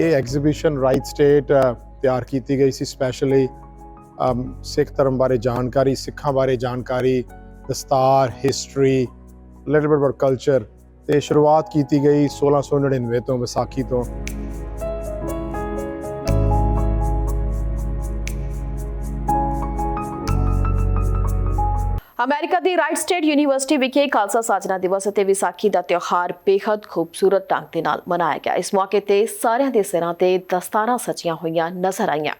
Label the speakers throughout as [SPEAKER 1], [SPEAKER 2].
[SPEAKER 1] ਇਹ exhibition right state ਤਿਆਰ ਕੀਤੀ ਗਈ ਸੀ ਸਪੈਸ਼ਲੀ ਸਿੱਖ ਧਰਮ ਬਾਰੇ ਜਾਣਕਾਰੀ, ਸਿੱਖਾਂ ਬਾਰੇ ਜਾਣਕਾਰੀ, ਦਸਤਾਰ history little bit about culture ਤੇ ਸ਼ੁਰੂਆਤ ਕੀਤੀ ਗਈ 1699 ਤੋਂ ਵਿਸਾਖੀ ਤੋਂ।
[SPEAKER 2] ਅਮਰੀਕਾ ਦੀ ਰਾਈਟ ਸਟੇਟ ਯੂਨੀਵਰਸਿਟੀ ਵਿਖੇ ਖਾਲਸਾ ਸਾਜਨਾ ਦਿਵਸ ਅਤੇ ਵਿਸਾਖੀ ਦਾ ਤਿਉਹਾਰ ਬੇहद ਖੂਬਸੂਰਤ ਢੰਗ ਦੇ ਨਾਲ ਮਨਾਇਆ ਗਿਆ। ਇਸ ਮੌਕੇ ਤੇ ਸਾਰਿਆਂ ਦੇ ਸਿਰਾਂ ਤੇ ਦਸਤਾਰਾਂ ਸਜੀਆਂ ਹੋਈਆਂ ਨਜ਼ਰ ਆਈਆਂ।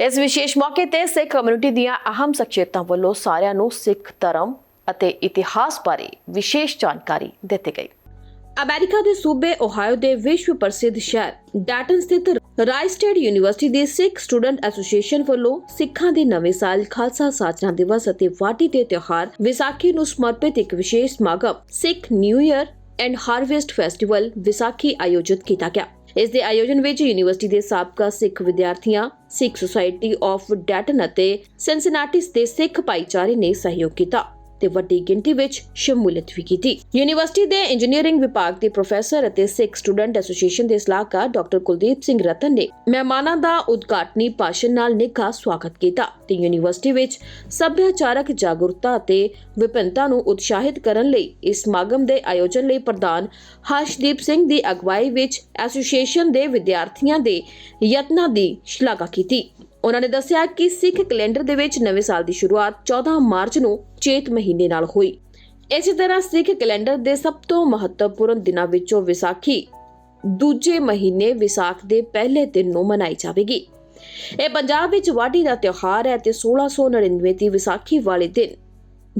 [SPEAKER 2] ਇਸ ਵਿਸ਼ੇਸ਼ ਮੌਕੇ ਤੇ ਸਿੱਖ ਕਮਿਊਨਿਟੀ ਦੀਆਂ ਅਹਿਮ ਸ਼ਖਸੀਅਤਾਂ ਵੱਲੋਂ ਸਾਰਿਆਂ ਨੂੰ ਸਿੱਖ ਧਰਮ ਅਤੇ ਇਤਿਹਾਸ ਬਾਰੇ ਵਿਸ਼ੇਸ਼ ਜਾਣਕਾਰੀ ਦਿੱਤੀ ਗਈ। ਅਮਰੀਕਾ ਦੇ ਸੂਬੇ ਓਹਾਇਓ ਦੇ ਵਿਸ਼ਵ ਪ੍ਰਸਿੱਧ ਸ਼ਹਿਰ ਡਾਟਨ ਸਥਿਤ ਰਾਈਟ ਯੂਨੀਵਰਸਿਟੀ ਦੇ ਸਿੱਖ ਸਟੂਡੈਂਟ ਐਸੋਸੀਏਸ਼ਨ ਵੱਲੋਂ ਸਿੱਖਾਂ ਦੇ ਨਵੇਂ ਸਾਲ ਖਾਲਸਾ ਸਾਜਨਾ ਦਿਵਸ ਅਤੇ ਵਾਢੀ ਦੇ ਤਿਉਹਾਰ ਵਿਸਾਖੀ ਨੂੰ ਸਮਰਪਿਤ ਇੱਕ ਵਿਸ਼ੇਸ਼ ਸਮਾਗਮ Sikh new year and harvest festival Vaisakhi ਆਯੋਜਿਤ ਕੀਤਾ ਗਿਆ। ਇਸ ਦੇ ਆਯੋਜਨ ਵਿੱਚ ਯੂਨੀਵਰਸਿਟੀ ਦੇ ਸਾਬਕਾ ਸਿੱਖ ਵਿਦਿਆਰਥੀਆਂ, ਸਿੱਖ ਸੁਸਾਇਟੀ ਆਫ ਡੈਟਨ ਅਤੇ ਸਿਨਸਿਨਾਟਿਸ ਦੇ ਸਿੱਖ ਭਾਈਚਾਰੇ ਨੇ ਸਹਿਯੋਗ ਕੀਤਾ। ਤੇ ਵੱਡੀ ਗਿਣਤੀ ਵਿੱਚ ਸ਼ਮੂਲੀਅਤ ਵੀ ਕੀਤੀ। ਯੂਨੀਵਰਸਿਟੀ ਦੇ ਇੰਜੀਨੀਅਰਿੰਗ ਵਿਭਾਗ ਦੇ ਪ੍ਰੋਫੈਸਰ ਅਤੇ ਸਿੱਖ ਸਟੂਡੈਂਟ ਐਸੋਸੀਏਸ਼ਨ ਦੇ ਸਲਾਹਕਾਰ ਡਾਕਟਰ ਕੁਲਦੀਪ ਸਿੰਘ ਰਤਨ ਨੇ ਮਹਿਮਾਨਾਂ ਦਾ ਉਦਘਾਟਨੀ ਭਾਸ਼ਣ ਨਾਲ ਨਿੱਘਾ ਸਵਾਗਤ ਕੀਤਾ ਤੇ ਯੂਨੀਵਰਸਿਟੀ ਵਿੱਚ ਸੱਭਿਆਚਾਰਕ ਜਾਗਰੂਕਤਾ ਅਤੇ ਵਿਭਿੰਨਤਾ ਨੂੰ ਉਤਸ਼ਾਹਿਤ ਕਰਨ ਲਈ ਇਸ ਸਮਾਗਮ ਦੇ ਆਯੋਜਨ ਲਈ ਪ੍ਰਧਾਨ ਹਰਸ਼ਦੀਪ ਸਿੰਘ ਦੀ ਅਗਵਾਈ ਵਿੱਚ ਐਸੋਸੀਏਸ਼ਨ ਦੇ ਵਿਦਿਆਰਥੀਆਂ ਦੇ ਯਤਨਾਂ ਦੀ ਸ਼ਲਾਘਾ ਕੀਤੀ। ਉਹਨਾਂ ਨੇ ਦੱਸਿਆ ਕਿ ਸਿੱਖ ਕੈਲੰਡਰ ਦੇ ਵਿੱਚ ਨਵੇਂ ਸਾਲ ਦੀ ਸ਼ੁਰੂਆਤ 14 ਮਾਰਚ ਨੂੰ ਚੇਤ ਮਹੀਨੇ ਨਾਲ ਹੋਈ। ਇਸੇ ਤਰ੍ਹਾਂ ਸਿੱਖ ਕੈਲੰਡਰ ਦੇ ਸਭ ਤੋਂ ਮਹੱਤਵਪੂਰਨ ਦਿਨਾਂ ਵਿੱਚੋਂ ਵਿਸਾਖੀ ਦੂਜੇ ਮਹੀਨੇ ਵਿਸਾਖ ਦੇ ਪਹਿਲੇ ਦਿਨ ਨੂੰ ਮਨਾਈ ਜਾਵੇਗੀ। ਇਹ ਪੰਜਾਬ ਵਿੱਚ ਵਾਢੀ ਦਾ ਤਿਉਹਾਰ ਹੈ ਤੇ 1699 ਦੀ ਵਿਸਾਖੀ ਵਾਲੇ ਦਿਨ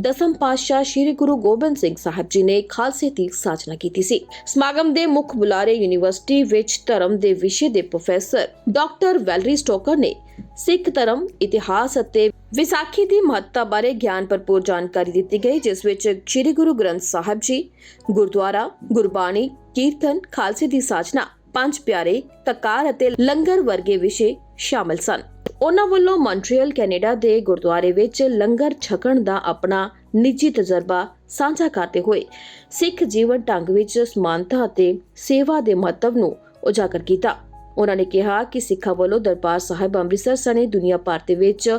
[SPEAKER 2] ਦਸਮ ਪਾਤਸ਼ਾਹ ਸ੍ਰੀ ਗੁਰੂ ਗੋਬਿੰਦ ਸਿੰਘ ਸਾਹਿਬ ਜੀ ਨੇ ਖਾਲਸੇ ਦੀ ਸਾਜਨਾ ਕੀਤੀ ਸੀ। ਸਮਾਗਮ ਦੇ ਮੁੱਖ ਬੁਲਾਰੇ ਯੂਨੀਵਰਸਿਟੀ ਵਿੱਚ ਧਰਮ ਦੇ ਵਿਸ਼ੇ ਦੇ ਪ੍ਰੋਫੈਸਰ ਡਾਕਟਰ ਵੈਲਰੀ ਸਟੋਕਰ ਨੇ ਸਿੱਖ ਧਰਮ, ਇਤਿਹਾਸ ਅਤੇ ਵਿਸਾਖੀ ਦੀ ਮਹੱਤਤਾ ਬਾਰੇ ਗਿਆਨ ਭਰਪੂਰ ਜਾਣਕਾਰੀ ਦਿੱਤੀ ਗਈ, ਜਿਸ ਵਿੱਚ ਸ੍ਰੀ ਗੁਰੂ ਗ੍ਰੰਥ ਸਾਹਿਬ ਜੀ, ਗੁਰਦੁਆਰਾ, ਗੁਰਬਾਣੀ, ਕੀਰਤਨ, ਖਾਲਸੇ ਦੀ ਸਾਜਨਾ ਪੰਜ ਪਿਆਰੇ ਕਕਾਰ ਅਤੇ ਲੰਗਰ ਵਰਗੇ ਵਿਸ਼ੇ ਸ਼ਾਮਲ ਸਨ। ਉਹਨਾਂ ਵੱਲੋਂ ਮੌਂਟਰੀਅਲ, ਕੈਨੇਡਾ ਦੇ ਗੁਰਦੁਆਰੇ ਵਿੱਚ ਲੰਗਰ ਛਕਣ ਦਾ ਆਪਣਾ ਨਿੱਜੀ ਤਜਰਬਾ ਸਾਂਝਾ ਕਰਦੇ ਹੋਏ ਸਿੱਖ ਜੀਵਨ ਢੰਗ ਵਿੱਚ ਸਮਾਨਤਾ ਅਤੇ ਸੇਵਾ ਦੇ ਮਹੱਤਵ ਨੂੰ ਉਜਾਗਰ ਕੀਤਾ। ਉਹਨਾਂ ਨੇ ਕਿਹਾ ਕਿ ਸਿੱਖਾਂ ਵੱਲੋਂ ਦਰਬਾਰ ਸਾਹਿਬ ਅੰਮ੍ਰਿਤਸਰ ਸਣੇ ਦੁਨੀਆ ਭਰ ਦੇ ਵਿੱਚ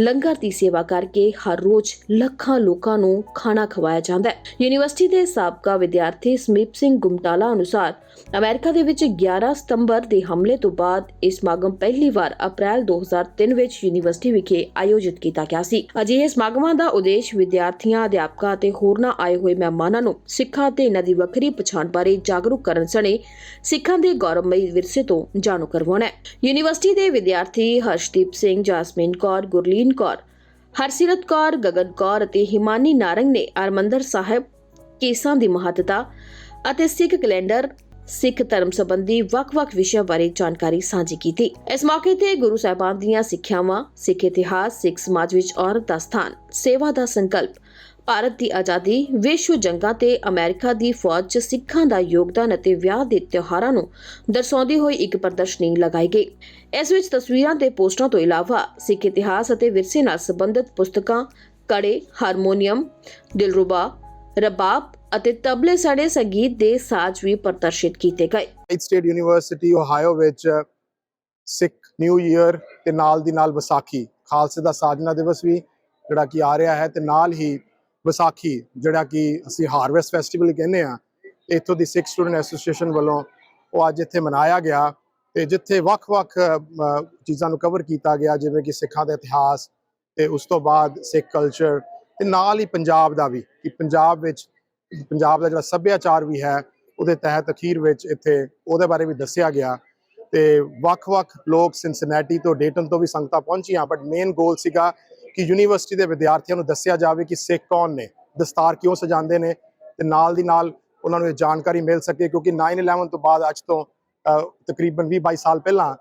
[SPEAKER 2] ਲੰਗਰ ਦੀ ਸੇਵਾ ਕਰਕੇ ਹਰ ਰੋਜ਼ ਲੱਖਾਂ ਲੋਕਾਂ ਨੂੰ ਖਾਣਾ ਖਵਾਇਆ ਜਾਂਦਾ ਹੈ। ਯੂਨੀਵਰਸਿਟੀ ਦੇ ਸਾਬਕਾ ਵਿਦਿਆਰਥੀ ਸਮੀਪ ਸਿੰਘ ਗੁਮਟਾਲਾ ਅਨੁਸਾਰ, ਅਮਰੀਕਾ ਦੇ ਵਿੱਚ 11 ਸਤੰਬਰ ਦੇ ਹਮਲੇ ਤੋਂ ਬਾਅਦ ਇਹ ਸਮਾਗਮ ਪਹਿਲੀ ਵਾਰ ਅਪ੍ਰੈਲ 2003 ਵਿੱਚ ਯੂਨੀਵਰਸਿਟੀ ਵਿਖੇ ਆਯੋਜਿਤ ਕੀਤਾ ਗਿਆ ਸੀ। ਅਜਿਹੇ ਸਮਾਗਮਾਂ ਦਾ ਉਦੇਸ਼ ਵਿਦਿਆਰਥੀਆਂ, ਅਧਿਆਪਕਾਂ ਅਤੇ ਹੋਰਨਾਂ ਆਏ ਹੋਏ ਮਹਿਮਾਨਾਂ ਨੂੰ ਸਿੱਖਾਂ ਤੇ ਇਹਨਾਂ ਦੀ ਵੱਖਰੀ ਪਛਾਣ ਬਾਰੇ ਜਾਗਰੂਕ ਕਰਨ ਸਣੇ ਸਿੱਖਾਂ ਦੇ ਗੌਰਵਮਈ ਵਿਰਸੇ ਤੋਂ ਜਾਣੂ ਕਰਵਾਉਣਾ ਹੈ। ਯੂਨੀਵਰਸਿਟੀ ਦੇ ਵਿਦਿਆਰਥੀ ਹਰਸ਼ਦੀਪ ਸਿੰਘ, ਜਾਸਮੀਨ ਕੌਰ, ਗੁਰਲੀਨ ਕੌਰ। ਹਰਸਿਰਤ ਕੌਰ, ਗਗਨ ਕੌਰ ਅਤੇ ਹਿਮਾਨੀ ਨਾਰੰਗ ਨੇ ਹਰਮੰਦਰ ਸਾਹਿਬ ਕੇਸਾਂ ਦੀ ਮਹੱਤਤਾ ਅਤੇ ਸਿੱਖ ਕੈਲੰਡਰ, ਸਿੱਖ ਧਰਮ ਸੰਬੰਧੀ ਵੱਖ-ਵੱਖ ਵਿਸ਼ਿਆਂ ਬਾਰੇ ਜਾਣਕਾਰੀ ਸਾਂਝੀ ਕੀਤੀ। ਇਸ ਮੌਕੇ ਤੇ ਗੁਰੂ ਸਾਹਿਬਾਨ ਦੀਆਂ ਸਿੱਖਿਆਵਾਂ, ਸਿੱਖ ਇਤਿਹਾਸ, ਸਿੱਖ ਸਮਾਜ ਵਿੱਚ ਔਰਤ ਦਾ ਸਥਾਨ, ਸੇਵਾ ਦਾ ਸੰਕਲਪ ਭਾਰਤ ਦੀ ਆਜ਼ਾਦੀ ਵਿਸ਼ਵ ਜੰਗਾਂ ਤੇ ਅਮਰੀਕਾ ਦੀ ਫੌਜ 'ਚ ਸਿੱਖਾਂ ਦਾ ਯੋਗਦਾਨ ਅਤੇ ਵਿਆਹ ਦੇ ਤਿਉਹਾਰਾਂ ਨੂੰ ਦਰਸਾਉਂਦੀ ਹੋਈ ਇੱਕ ਪ੍ਰਦਰਸ਼ਨੀ ਲਗਾਈ ਗਈ। ਇਸ ਵਿੱਚ ਤਸਵੀਰਾਂ ਤੇ ਪੋਸਟਰਾਂ ਤੋਂ ਇਲਾਵਾ ਸਿੱਖ ਇਤਿਹਾਸ ਅਤੇ ਵਿਰਸੇ ਨਾਲ ਸੰਬੰਧਿਤ ਪੁਸਤਕਾਂ, ਕੜੇ, ਹਾਰਮੋਨੀਅਮ, ਦਿਲਰੁਬਾ, ਰਬਾਬ ਅਤੇ ਤਬਲੇ ਸੜੇ ਸੰਗੀਤ ਦੇ ਸਾਜ਼ ਵੀ ਪ੍ਰਦਰਸ਼ਿਤ ਕੀਤੇ ਗਏ।
[SPEAKER 1] ਸਟੇਟ ਯੂਨੀਵਰਸਿਟੀ ਓਹਾਇਓ ਵਿੱਚ ਸਿੱਖ ਨਿਊ ਇਅਰ ਤੇ ਨਾਲ ਦੀ ਨਾਲ ਵਿਸਾਖੀ, ਖਾਲਸੇ ਦਾ ਸਾਜਨਾ ਦਿਵਸ ਵੀ ਜਿਹੜਾ ਕਿ ਆ ਰਿਹਾ ਹੈ ਤੇ ਨਾਲ ਹੀ ਵਿਸਾਖੀ, ਜਿਹੜਾ ਕਿ ਅਸੀਂ ਹਾਰਵੈਸਟ ਫੈਸਟੀਵਲ ਕਹਿੰਦੇ ਆ ਇੱਥੋਂ ਦੀ ਸਿੱਖ ਸਟੂਡੈਂਟ ਐਸੋਸੀਏਸ਼ਨ ਵੱਲੋਂ ਉਹ ਅੱਜ ਇੱਥੇ ਮਨਾਇਆ ਗਿਆ ਤੇ ਜਿੱਥੇ ਵੱਖ-ਵੱਖ ਚੀਜ਼ਾਂ ਨੂੰ ਕਵਰ ਕੀਤਾ ਗਿਆ, ਜਿਵੇਂ ਕਿ ਸਿੱਖਾਂ ਦਾ ਇਤਿਹਾਸ ਤੇ ਉਸ ਤੋਂ ਬਾਅਦ ਸਿੱਖ ਕਲਚਰ ਤੇ ਨਾਲ ਹੀ ਪੰਜਾਬ ਦਾ ਵੀ, ਕਿ ਪੰਜਾਬ ਵਿੱਚ, ਪੰਜਾਬ ਦਾ ਜਿਹੜਾ ਸੱਭਿਆਚਾਰ ਵੀ ਹੈ, ਉਹਦੇ ਤਹਿਤ ਅਖੀਰ ਵਿੱਚ ਇੱਥੇ ਉਹਦੇ ਬਾਰੇ ਵੀ ਦੱਸਿਆ ਗਿਆ ਤੇ ਵੱਖ-ਵੱਖ ਲੋਕ ਸਿਨਸਿਨੈਟੀ ਤੋਂ ਡੇਟਨ ਤੋਂ ਵੀ ਸੰਗਤਾਂ ਪਹੁੰਚੀਆਂ ਬਟ ਮੇਨ ਗੋਲ ਸੀਗਾ ਕਿ ਯੂਨੀਵਰਸਿਟੀ ਦੇ ਵਿਦਿਆਰਥੀਆਂ ਨੂੰ ਦੱਸਿਆ ਜਾਵੇ ਕਿ ਸਿੱਖ ਕੌਣ ਨੇ, ਦਸਤਾਰ ਕਿਉਂ ਸਜਾਉਂਦੇ ਨੇ ਤੇ ਨਾਲ ਦੀ ਨਾਲ ਉਹਨਾਂ ਨੂੰ ਇਹ ਜਾਣਕਾਰੀ ਮਿਲ ਸਕੇ ਕਿਉਂਕਿ 9/11 ਤੋਂ ਬਾਅਦ ਅੱਜ ਤੋਂ ਤਕਰੀਬਨ 20-22 ਸਾਲ ਪਹਿਲਾਂ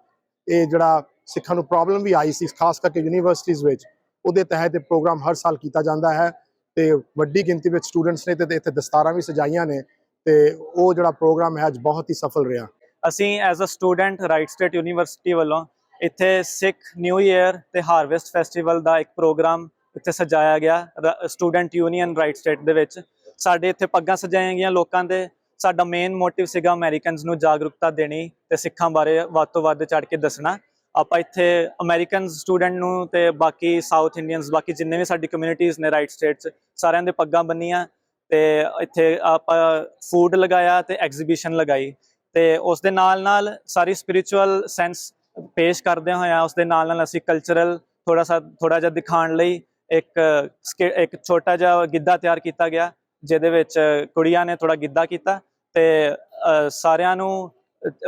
[SPEAKER 1] ਇਹ ਜਿਹੜਾ ਸਿੱਖਾਂ ਨੂੰ ਪ੍ਰੋਬਲਮ ਵੀ ਆਈ ਸੀ, ਖਾਸ ਕਰਕੇ ਯੂਨੀਵਰਸਿਟੀਜ਼ ਵਿੱਚ, ਉਹਦੇ ਤਹਿਤ ਇਹ ਪ੍ਰੋਗਰਾਮ ਹਰ ਸਾਲ ਕੀਤਾ ਜਾਂਦਾ ਹੈ ਤੇ ਵੱਡੀ ਗਿਣਤੀ ਵਿੱਚ ਸਟੂਡੈਂਟਸ ਨੇ ਤੇ ਇੱਥੇ ਦਸਤਾਰਾਂ ਵੀ ਸਜਾਈਆਂ ਨੇ ਤੇ ਉਹ ਜਿਹੜਾ ਪ੍ਰੋਗਰਾਮ ਹੈ ਅੱਜ ਬਹੁਤ ਹੀ ਸਫਲ ਰਿਹਾ।
[SPEAKER 3] ਅਸੀਂ as a student Wright State University ਵੱਲੋਂ ਇੱਥੇ ਸਿੱਖ ਨਿਊ ਈਅਰ ਤੇ ਹਾਰਵੈਸਟ ਫੈਸਟੀਵਲ ਦਾ ਇੱਕ ਪ੍ਰੋਗਰਾਮ ਇੱਥੇ ਸਜਾਇਆ ਗਿਆ ਸਟੂਡੈਂਟ ਯੂਨੀਅਨ ਰਾਈਟ ਸਟੇਟ ਦੇ ਵਿੱਚ। ਸਾਡੇ ਇੱਥੇ ਪੱਗਾਂ ਸਜਾਈਆਂ ਗਈਆਂ ਲੋਕਾਂ ਦੇ। ਸਾਡਾ ਮੇਨ ਮੋਟਿਵ ਸੀਗਾ ਅਮਰੀਕਨਸ ਨੂੰ ਜਾਗਰੂਕਤਾ ਦੇਣੀ ਤੇ ਸਿੱਖਾਂ ਬਾਰੇ ਵੱਧ ਤੋਂ ਵੱਧ ਚੜ ਕੇ ਦੱਸਣਾ। ਆਪਾਂ ਇੱਥੇ ਅਮਰੀਕਨ ਸਟੂਡੈਂਟ ਨੂੰ ਤੇ ਬਾਕੀ ਸਾਊਥ ਇੰਡੀਅਨਸ ਬਾਕੀ ਜਿੰਨੇ ਵੀ ਸਾਡੀ ਕਮਿਊਨਿਟੀਜ਼ ਨੇ ਰਾਈਟ ਸਟੇਟਸ, ਸਾਰਿਆਂ ਦੇ ਪੱਗਾਂ ਬੰਨੀਆਂ ਤੇ ਇੱਥੇ ਆਪਾਂ ਫੂਡ ਲਗਾਇਆ ਤੇ ਐਗਜ਼ੀਬਿਸ਼ਨ ਲਗਾਈ। ਤੇ ਉਸ ਦੇ ਨਾਲ ਨਾਲ ਸਾਰੀ ਸਪਿਰਚੁਅਲ ਸੈਂਸ ਪੇਸ਼ ਕਰਦੇ ਹੋਇਆ ਉਸ ਦੇ ਨਾਲ ਨਾਲ ਅਸੀਂ ਕਲਚਰਲ ਥੋੜਾ ਸਾ ਥੋੜਾ ਜਿਹਾ ਦਿਖਾਉਣ ਲਈ ਇੱਕ ਇੱਕ ਛੋਟਾ ਜਿਹਾ ਗਿੱਧਾ ਤਿਆਰ ਕੀਤਾ ਗਿਆ, ਜਿਹਦੇ ਵਿੱਚ ਕੁੜੀਆਂ ਨੇ ਥੋੜਾ ਗਿੱਧਾ ਕੀਤਾ ਤੇ ਸਾਰਿਆਂ ਨੂੰ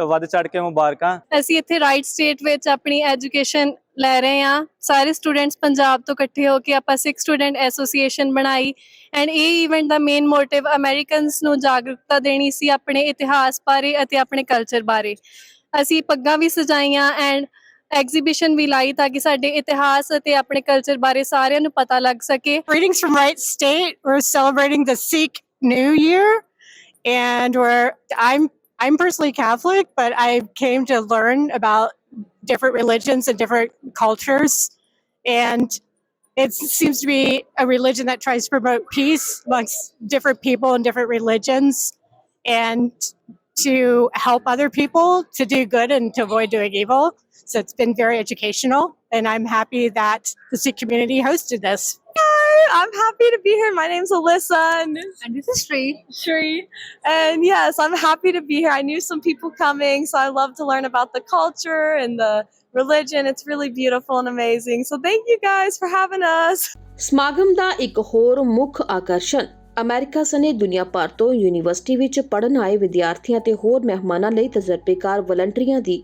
[SPEAKER 3] ਵੱਧ ਚੜ ਕੇ ਮੁਬਾਰਕਾਂ।
[SPEAKER 4] ਅਸੀਂ ਇੱਥੇ ਰਾਈਟ ਸਟੇਟ ਵਿੱਚ ਆਪਣੀ ਐਜੂਕੇਸ਼ਨ ਲੈ ਰਹੇ ਹਾਂ। ਸਾਰੇ ਸਟੂਡੈਂਟਸ ਪੰਜਾਬ ਤੋਂ ਇਕੱਠੇ ਹੋ ਕੇ ਆਪਾਂ ਸਿੱਖ ਸਟੂਡੈਂਟ ਐਸੋਸੀਏਸ਼ਨ ਬਣਾਈ ਐਂਡ ਇਹ ਇਵੈਂਟ ਦਾ ਮੇਨ ਮੋਟਿਵ ਅਮਰੀਕਨਸ ਨੂੰ ਜਾਗਰੂਕਤਾ ਦੇਣੀ ਸੀ ਆਪਣੇ ਇਤਿਹਾਸ ਬਾਰੇ ਅਤੇ ਆਪਣੇ ਕਲਚਰ ਬਾਰੇ। ਅਸੀਂ ਪੱਗਾਂ ਵੀ ਸਜਾਈਆਂ ਐਂਡ ਐਗਜ਼ੀਬਿਸ਼ਨ ਵੀ ਲਾਈ ਤਾਂ ਕਿ ਸਾਡੇ ਇਤਿਹਾਸ ਅਤੇ ਆਪਣੇ ਕਲਚਰ ਬਾਰੇ ਸਾਰਿਆਂ ਨੂੰ ਪਤਾ ਲੱਗ ਸਕੇ
[SPEAKER 5] Greetings from Right State. We're celebrating the Sikh New Year, and we're I'm I'm personally Catholic, but I came to learn about different religions and different cultures, and it seems to be a religion that tries to promote peace amongst different people and different religions, and to help other people to do good and to avoid doing evil. So it's been very educational, and I'm happy that the Sikh community hosted this.
[SPEAKER 6] I'm happy to be here. My name's Alyssa and,
[SPEAKER 4] And this is Shri.
[SPEAKER 6] Shri. And yes, I'm happy to be here. I knew some people coming, so I love to learn about the culture and the religion. It's really beautiful and amazing. So thank you guys for having us.
[SPEAKER 2] ਸਮਾਗਮ ਦਾ ਇੱਕ ਹੋਰ ਮੁੱਖ ਆਕਰਸ਼ਣ America ਸਣੇ ਦੁਨੀਆ ਭਰ ਤੋਂ university ਵਿੱਚ ਪੜ੍ਹਨ ਆਏ ਵਿਦਿਆਰਥੀਆਂ ਤੇ ਹੋਰ ਮਹਿਮਾਨਾਂ ਲਈ ਤਜਰਬੇਕਾਰ ਵਲੰਟੀਅਰਾਂ ਦੀ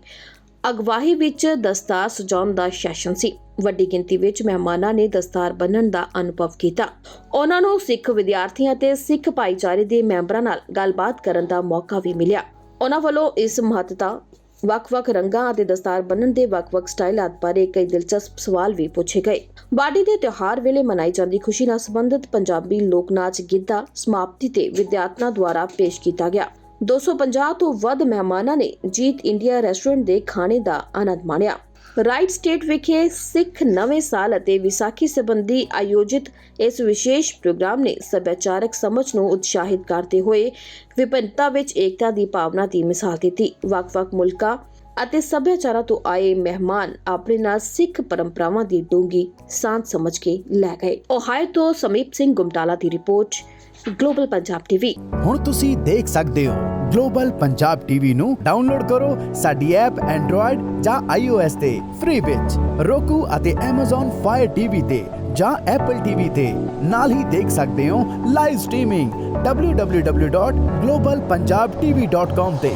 [SPEAKER 2] ਅਗਵਾਈ ਵਿੱਚ ਦਸਤਾਰ ਸਜਾਉਣ ਦਾ ਸੈਸ਼ਨ ਸੀ। ਵੱਡੀ ਗਿਣਤੀ ਵਿੱਚ ਮਹਿਮਾਨਾਂ ਨੇ ਦਸਤਾਰ ਬੰਨਣ ਦਾ ਅਨੁਭਵ ਕੀਤਾ। ਉਹਨਾਂ ਨੂੰ ਸਿੱਖ ਵਿਦਿਆਰਥੀਆਂ ਤੇ ਸਿੱਖ ਭਾਈਚਾਰੇ ਦੇ ਮੈਂਬਰਾਂ ਨਾਲ ਗੱਲਬਾਤ ਕਰਨ ਦਾ ਮੌਕਾ ਵੀ ਮਿਲਿਆ। ਉਹਨਾਂ ਵੱਲੋਂ ਇਸ ਮਹੱਤਤਾ ਵੱਖ-ਵੱਖ ਰੰਗਾਂ ਅਤੇ ਦਸਤਾਰ ਬੰਨਣ ਦੇ ਵੱਖ-ਵੱਖ ਸਟਾਈਲਾਂ ਬਾਰੇ ਕਈ ਦਿਲਚਸਪ ਸਵਾਲ ਵੀ ਪੁੱਛੇ ਗਏ। ਬਾਡੀ ਦੇ ਤਿਉਹਾਰ ਵੇਲੇ ਮਨਾਈ ਜਾਂਦੀ ਖੁਸ਼ੀ ਨਾਲ ਸੰਬੰਧਿਤ ਪੰਜਾਬੀ ਲੋਕ ਨਾਚ ਗਿੱਧਾ ਸਮਾਪਤੀ ਤੇ ਵਿਦਿਆਰਥਣਾਂ ਦੁਆਰਾ ਪੇਸ਼ ਕੀਤਾ ਗਿਆ। 250 ਤੋਂ ਵੱਧ ਮਹਿਮਾਨਾਂ ਨੇ ਜੀਤ ਇੰਡੀਆ ਰੈਸਟੋਰੈਂਟ ਦੇ ਖਾਣੇ ਦਾ ਆਨੰਦ ਮਾਣਿਆ। ਰਾਈਟ ਸਟੇਟ ਵਿਖੇ ਸਿੱਖ ਨਵੇਂ ਸਾਲ ਅਤੇ ਵਿਸਾਖੀ ਸੰਬੰਧੀ ਆਯੋਜਿਤ ਇਸ ਵਿਸ਼ੇਸ਼ ਪ੍ਰੋਗਰਾਮ ਨੇ ਸੱਭਿਆਚਾਰਕ ਸਮਝ ਨੂੰ ਉਤਸ਼ਾਹਿਤ ਕਰਦੇ ਹੋਏ ਵਿਭਿੰਨਤਾ ਵਿੱਚ ਏਕਤਾ ਦੀ ਭਾਵਨਾ ਦੀ ਮਿਸਾਲ ਦਿੱਤੀ। ਵੱਖ-ਵੱਖ ਮੁਲਕਾਂ ਅਤੇ ਸੱਭਿਆਚਾਰਾਂ ਤੋਂ ਆਏ ਮਹਿਮਾਨ ਆਪਣੇ ਨਾਲ ਸਿੱਖ ਪਰੰਪਰਾਵਾਂ ਦੀ ਡੂੰਗੀ ਸਾਂਝ ਸਮਝ ਕੇ ਲੈ ਗਏ। ਓਹਾਇਓ ਤੋਂ ਸਮੀਪ ਸਿੰਘ ਗੁਮਟਾਲਾ ਦੀ ਰਿਪੋਰਟ ਗਲੋਬਲ ਪੰਜਾਬ ਟੀਵੀ
[SPEAKER 7] ਹੁਣ ਤੁਸੀਂ ਦੇਖ ਸਕਦੇ ਹੋ ਗਲੋਬਲ ਪੰਜਾਬ ਟੀਵੀ ਨੂੰ ਡਾਊਨਲੋਡ ਕਰੋ ਸਾਡੀ ਐਪ ਐਂਡਰੋਇਡ ਜਾਂ iOS ਤੇ ਫ੍ਰੀ ਵਿੱਚ। Roku ਅਤੇ Amazon Fire TV ਤੇ ਜਾਂ Apple TV ਤੇ ਨਾਲ ਹੀ ਦੇਖ ਸਕਦੇ ਹੋ ਲਾਈਵ ਸਟ੍ਰੀਮਿੰਗ www.globalpunjabtv.com ਤੇ।